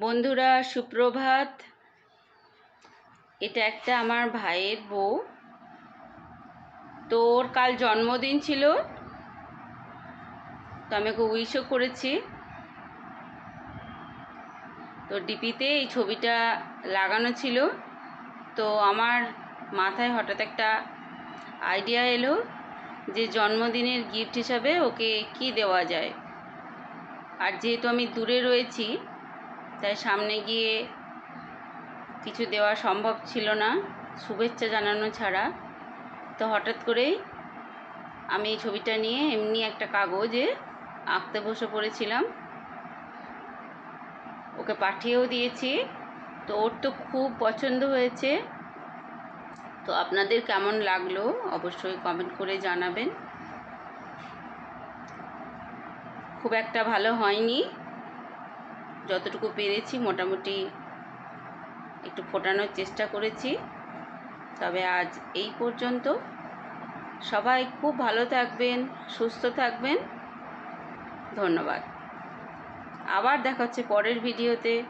বন্ধুরা, সুপ্রভাত। এটা একটা আমার ভাইয়ের বউ। তো ওর কাল জন্মদিন ছিল, তো আমি ওকে উইশও করেছি। তো ডিপিতে এই ছবিটা লাগানো ছিল। তো আমার মাথায় হঠাৎ একটা আইডিয়া এলো যে জন্মদিনের গিফট হিসাবে ওকে কি দেওয়া যায়। আর যেহেতু আমি দূরে রয়েছি তাই সামনে গিয়ে কিছু দেওয়া সম্ভব ছিল না, শুভেচ্ছা জানানো ছাড়া। তো হঠাৎ করেই আমি এই ছবিটা নিয়ে এমনি একটা কাগজে আঁকতে বসে পড়েছিলাম। ওকে পাঠিয়েও দিয়েছি। তো ওর তো খুব পছন্দ হয়েছে। তো আপনাদের কেমন লাগল অবশ্যই কমেন্ট করে জানাবেন। খুব একটা ভালো হয়নি। যতটুকু পেরেছি, মোটামুটি একটু ফোটানোর চেষ্টা করেছি। তবে আজ এই পর্যন্ত। সবাই খুব ভালো থাকবেন, সুস্থ থাকবেন। ধন্যবাদ। আবার দেখা হচ্ছে পরের ভিডিওতে।